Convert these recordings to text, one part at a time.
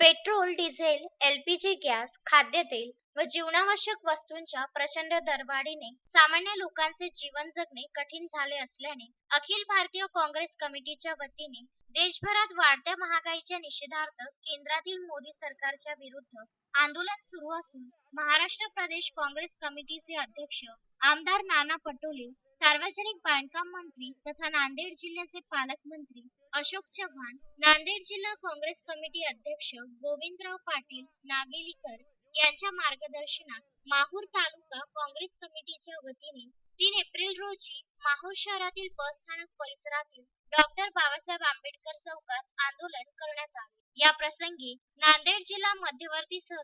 Petrol diesel LPG gas खाद्यतेल व जीवनावश्यक वस्तूंच्या प्रचंड दरवाढीने सामान्य लोकांचे जीवन जगणे कठीण झाले असल्याने अखिल भारतीय काँग्रेस कमिटीच्या वतीने देशभरात वाढत्या महागाईच्या निषेधार्थ केंद्रातील मोदी सरकारच्या विरुद्ध आंदोलन सुरू असून महाराष्ट्र प्रदेश काँग्रेस कमिटीचे अध्यक्ष आमदार नाना पटोले सार्वजनिक बांधकाम मंत्री तथा नांदेड जिल्ह्याचे पालकमंत्री अशोक चव्हाण नांदेड जिल्हा काँग्रेस कमिटी अध्यक्ष गोविंदराव पाटील नागेलीकर यांच्या मार्गदर्शनात माहूर तालुका काँग्रेस कमिटीच्या वतीने तीन एप्रिल रोजी माहूर शहरातील बस स्थानक परिसरातील डॉक्टर बाबासाहेब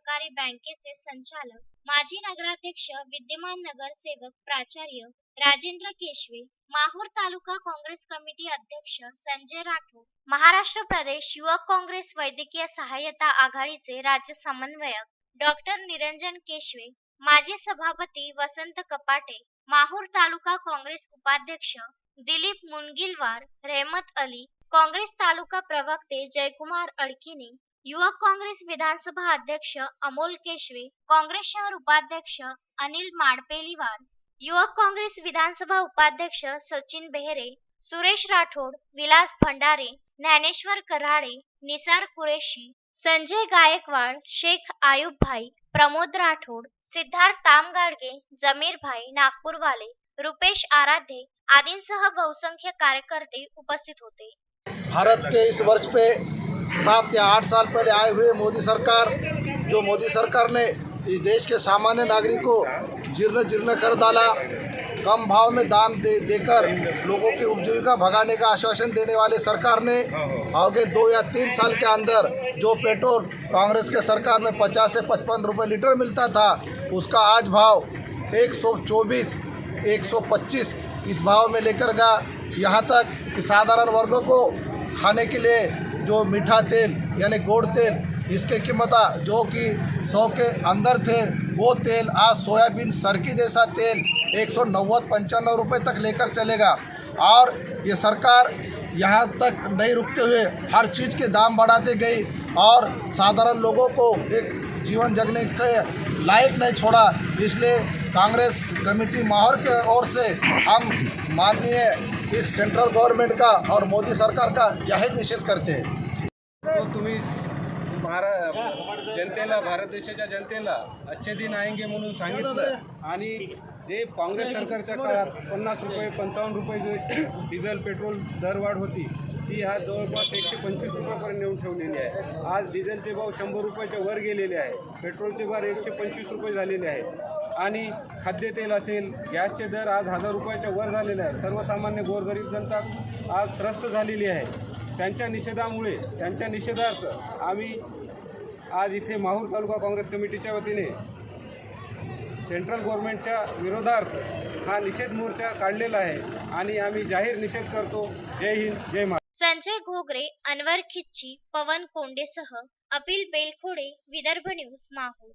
सहकारी बँकेचे संचालक माजी नगराध्यक्ष विद्यमान नगरसेवक प्राचार्य राजेंद्र केशवे माहूर तालुका काँग्रेस कमिटी अध्यक्ष संजय राठोड महाराष्ट्र प्रदेश युवक काँग्रेस वैद्यकीय सहाय्यता आघाडीचे राज्य समन्वयक डॉक्टर निरंजन केशवे माजी सभापती वसंत कपाटे माहूर तालुका काँग्रेस उपाध्यक्ष दिलीप मुनगिलवार रेहमत अली काँग्रेस तालुका प्रवक्ते जयकुमार अडकिने युवक काँग्रेस विधानसभा अध्यक्ष अमोल केशवे काँग्रेस शहर उपाध्यक्ष अनिल माडपेलीवार युवक काँग्रेस विधानसभा उपाध्यक्ष सचिन बेहरे सुरेश राठोड विलास भंडारे ज्ञानेश्वर कराडे निसार कुरेशी संजय गायकवाड शेख आयुब भाई प्रमोद राठोड सिद्धार्थ तामगाडगे जमीर भाई नागपूरवाले रुपेश आराध्य आदींसह बहुसंख्य कार्यकर्ते उपस्थित होते. भारत के इस वर्ष पे सात या आठ साल पहले आए हुए मोदी सरकार, जो मोदी सरकार ने इस देश के सामान्य नागरिक को जीर्ण जीर्ण कर डाला, कम भाव में दाम दे, देकर लोगों की उपजीविका भगाने का आश्वासन देने वाले सरकार ने आगे दो या तीन साल के अंदर जो पेट्रोल कांग्रेस के सरकार में पचास से पचपन रुपये लीटर मिलता था, उसका आज भाव एक सौ चौबीस एक सौ पच्चीस इस भाव में लेकर गया। यहाँ तक कि साधारण वर्गों को खाने के लिए जो मीठा तेल, यानी गोड़ तेल, इसके कीमत जो कि की सौ के अंदर थे, वो तेल आज सोयाबीन सरकी जैसा तेल एक सौ नव्वद पंचानवे रुपये तक लेकर चलेगा। और ये सरकार यहाँ तक नहीं रुकते हुए हर चीज़ के दाम बढ़ाते गई और साधारण लोगों को एक जीवन जगने के लायक नहीं छोड़ा। इसलिए कांग्रेस कमेटी माहौर के ओर से हम माननीय इस सेंट्रल गवर्नमेंट का और मोदी सरकार का जाहिर निषेध करते हैं। तो तुम्ही भारत जनतेला भारत देशाच्या जनतेला अच्छे दिन आएंगे म्हणून सांगितलं आणि जे काँग्रेस सरकारच्या काळात पन्नास रुपये पंचावन्न रुपये जे डिझेल पेट्रोल दरवाढ होती ती हा जवळपास एकशे पंचवीस रुपयापर्यंत नेऊन ठेवलेली आहे. आज डिझेलचे भाव शंभर रुपयाच्या वर गेलेले आहे. पेट्रोलचे भाव एकशे पंचवीस रुपये झालेले आहे. आणि खाद्यतेल असेल गॅसचे दर आज हजार रुपयाच्या वर झालेले आहे सर्वसामान्य गोरगरीब जनता आज त्रस्त झालेली आहे. त्यांच्या निषेधामुळे त्यांच्या निषेधार्थ आम्ही आज इथे माहूर तालुका काँग्रेस कमिटीच्या वतीने सेंट्रल गव्हर्नमेंटच्या विरोधार्थ हा निषेध मोर्चा काढलेला आहे आणि आम्ही जाहीर निषेध करतो. जय हिंद जय महाराष्ट्र. संजय घोगरे अनवर खिच्ची पवन कोंडेसह अपिल बेलखोडे विदर्भ न्यूज माहूर.